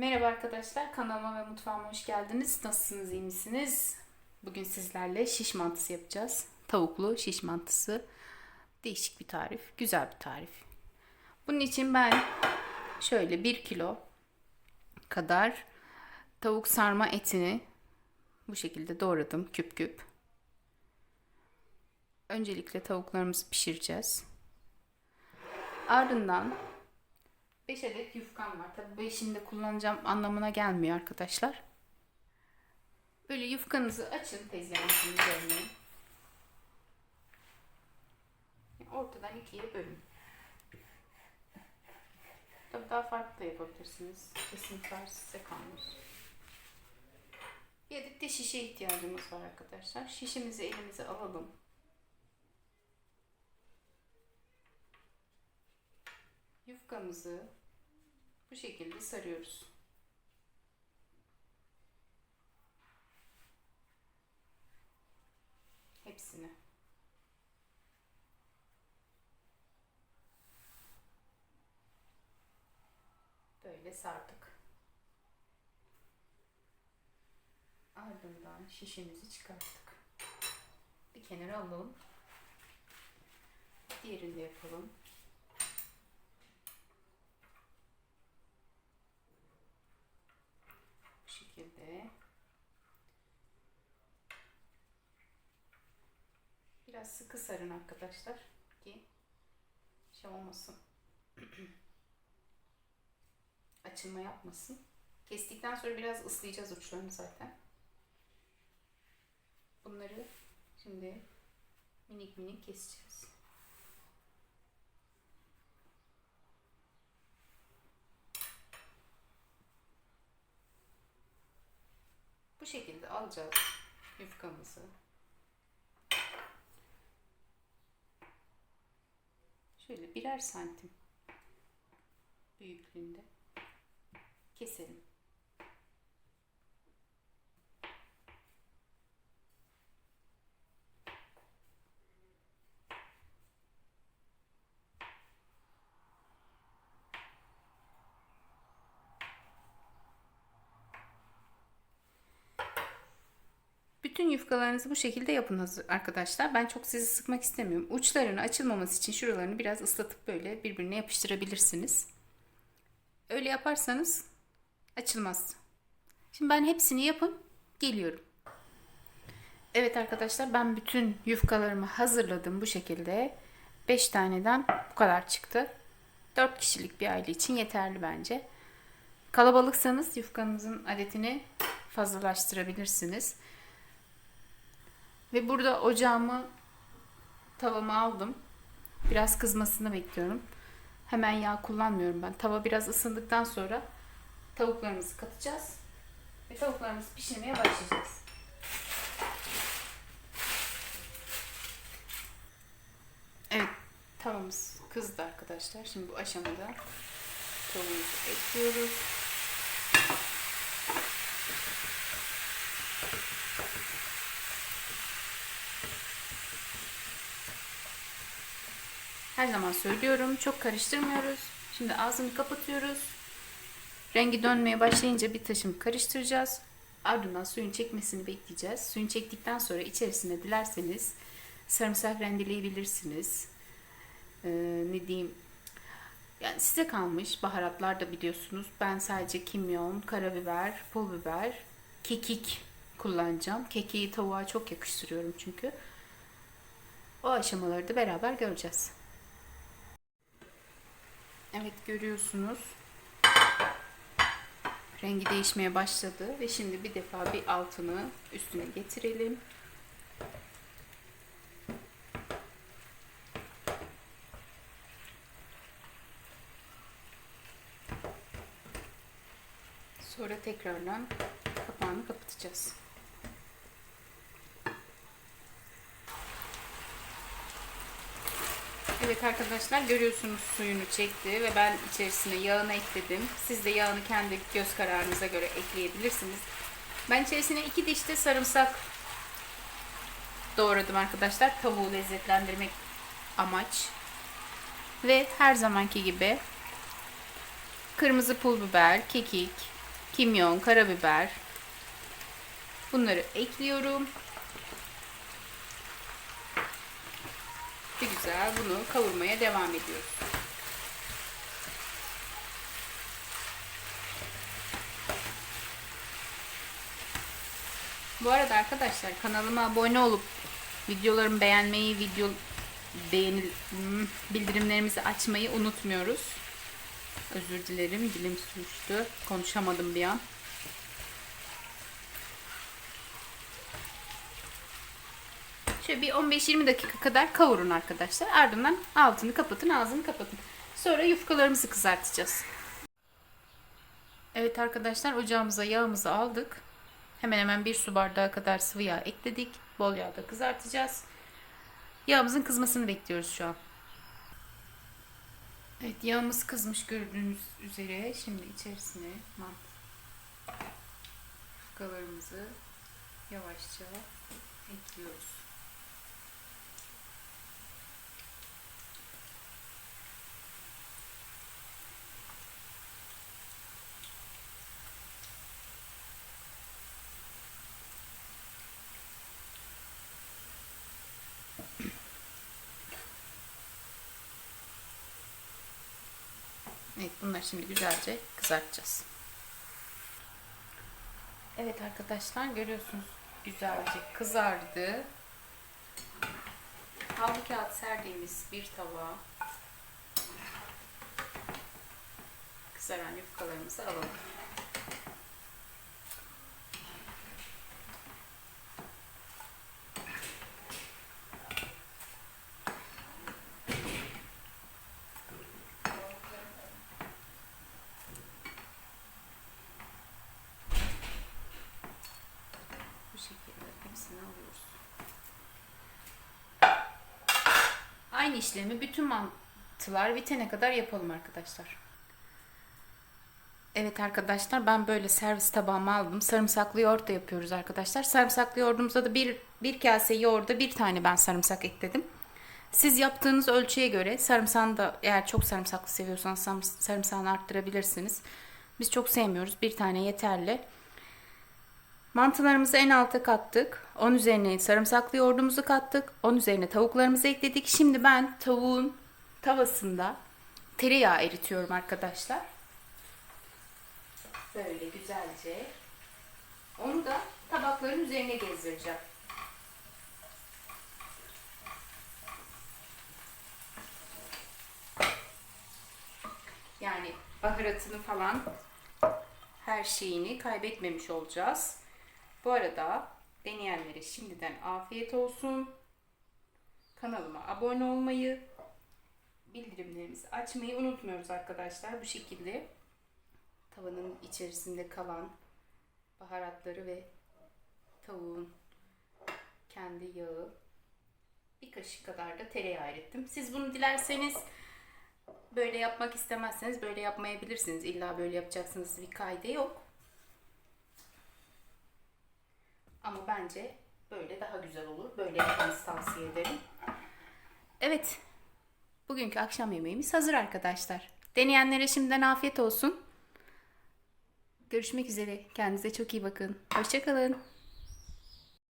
Merhaba arkadaşlar, kanalıma ve mutfağıma hoş geldiniz. Nasılsınız, iyi misiniz? Bugün sizlerle şiş mantısı yapacağız. Tavuklu şiş mantısı. Değişik bir tarif, güzel bir tarif. Bunun için ben şöyle 1 kilo kadar tavuk sarma etini bu şekilde doğradım küp küp. Öncelikle tavuklarımızı pişireceğiz. Ardından 5 adet yufkam var. Tabii 5'ini de kullanacağım anlamına gelmiyor arkadaşlar. Böyle yufkanızı açın tezgahınızın üzerine. Ortadan ikiye bölün. Tabii daha farklı da yapabilirsiniz. Kesinlikle size kalmış. Bir adet de şişe ihtiyacımız var arkadaşlar. Şişimizi elimize alalım. Yufkamızı bu şekilde sarıyoruz. Hepsini. Böyle sardık. Ardından şişemizi çıkarttık. Bir kenara alalım. Diğerini de yapalım. Bu Biraz sıkı sarın arkadaşlar ki şey olmasın. Açılma yapmasın. Kestikten sonra biraz ıslayacağız uçlarını zaten. Bunları şimdi minik minik keseceğiz. Şekilde alacağız yufkamızı. Şöyle birer santim büyüklüğünde keselim. Bütün yufkalarınızı bu şekilde yapın hazır arkadaşlar. Ben çok sizi sıkmak istemiyorum. Uçlarını açılmaması için şuralarını biraz ıslatıp böyle birbirine yapıştırabilirsiniz. Öyle yaparsanız açılmaz. Şimdi ben hepsini yapın geliyorum. Evet arkadaşlar ben bütün yufkalarımı hazırladım bu şekilde. 5 taneden bu kadar çıktı. 4 kişilik bir aile için yeterli bence. Kalabalıksanız yufkanızın adetini fazlalaştırabilirsiniz. Ve burada ocağımı tavamı aldım. Biraz kızmasını bekliyorum. Hemen yağ kullanmıyorum ben. Tava biraz ısındıktan sonra tavuklarımızı katacağız. Ve tavuklarımızı pişirmeye başlayacağız. Evet tavamız kızdı arkadaşlar. Şimdi bu aşamada tavuğumuzu ekliyoruz. Her zaman söylüyorum. Çok karıştırmıyoruz. Şimdi ağzını kapatıyoruz. Rengi dönmeye başlayınca bir taşım karıştıracağız. Ardından suyun çekmesini bekleyeceğiz. Suyun çektikten sonra içerisine dilerseniz sarımsak rendeleyebilirsiniz. Ee, ne diyeyim? Yani size kalmış. Baharatlar da biliyorsunuz. Ben sadece kimyon, karabiber, pul biber, kekik kullanacağım. Kekiği tavuğa çok yakıştırıyorum çünkü. O aşamaları da beraber göreceğiz. Evet görüyorsunuz. Rengi değişmeye başladı ve şimdi bir defa bir altını üstüne getirelim. Sonra tekrardan kapağını kapatacağız. Evet arkadaşlar görüyorsunuz suyunu çekti ve ben içerisine yağını ekledim. Siz de yağını kendi göz kararınıza göre ekleyebilirsiniz. Ben içerisine iki diş de sarımsak doğradım arkadaşlar. Tavuğu lezzetlendirmek amaç. Ve her zamanki gibi kırmızı pul biber, kekik, kimyon, karabiber. Bunları ekliyorum. Bir güzel bunu kavurmaya devam ediyoruz. Bu arada arkadaşlar kanalıma abone olup videolarımı beğenmeyi, video beğeni hmm, bildirimlerimizi açmayı unutmuyoruz. Özür dilerim dilim sürçtü. Konuşamadım bir an. Şöyle bir 15-20 dakika kadar kavurun arkadaşlar. Ardından altını kapatın, ağzını kapatın. Sonra yufkalarımızı kızartacağız. Evet arkadaşlar ocağımıza yağımızı aldık. Hemen hemen bir su bardağı kadar sıvı yağ ekledik. Bol yağda kızartacağız. Yağımızın kızmasını bekliyoruz şu an. Evet yağımız kızmış gördüğünüz üzere. Şimdi içerisine mantı yufkalarımızı yavaşça ekliyoruz. Evet bunları şimdi güzelce kızartacağız. Evet arkadaşlar görüyorsunuz güzelce kızardı. Havlu kağıt serdiğimiz bir tabağa kızaran yufkalarımızı alalım. Bu şekilde hepsini alıyoruz. Aynı işlemi bütün mantılar bitene kadar yapalım arkadaşlar. Evet arkadaşlar ben böyle servis tabağıma aldım. Sarımsaklı yoğurt da yapıyoruz arkadaşlar. Sarımsaklı yoğurdumuzda da bir, bir kase yoğurda bir tane ben sarımsak ekledim. Siz yaptığınız ölçüye göre sarımsağını da eğer çok sarımsaklı seviyorsanız sarım- sarımsağını arttırabilirsiniz. Biz çok sevmiyoruz. Bir tane yeterli. Mantılarımızı en alta kattık. Onun üzerine sarımsaklı yoğurdumuzu kattık. Onun üzerine tavuklarımızı ekledik. Şimdi ben tavuğun tavasında tereyağı eritiyorum arkadaşlar. Böyle güzelce. Onu da tabakların üzerine gezdireceğim. Yani baharatını falan her şeyini kaybetmemiş olacağız. Bu arada deneyenlere şimdiden afiyet olsun. Kanalıma abone olmayı, bildirimlerimizi açmayı unutmuyoruz arkadaşlar. Bu şekilde tavanın içerisinde kalan baharatları ve tavuğun kendi yağı bir kaşık kadar da tereyağı erittim. Siz bunu dilerseniz böyle yapmak istemezseniz böyle yapmayabilirsiniz. İlla böyle yapacaksınız bir kaydı yok. Ama bence böyle daha güzel olur. Böyle yapmanızı tavsiye ederim. Evet. Bugünkü akşam yemeğimiz hazır arkadaşlar. Deneyenlere şimdiden afiyet olsun. Görüşmek üzere. Kendinize çok iyi bakın. Hoşçakalın.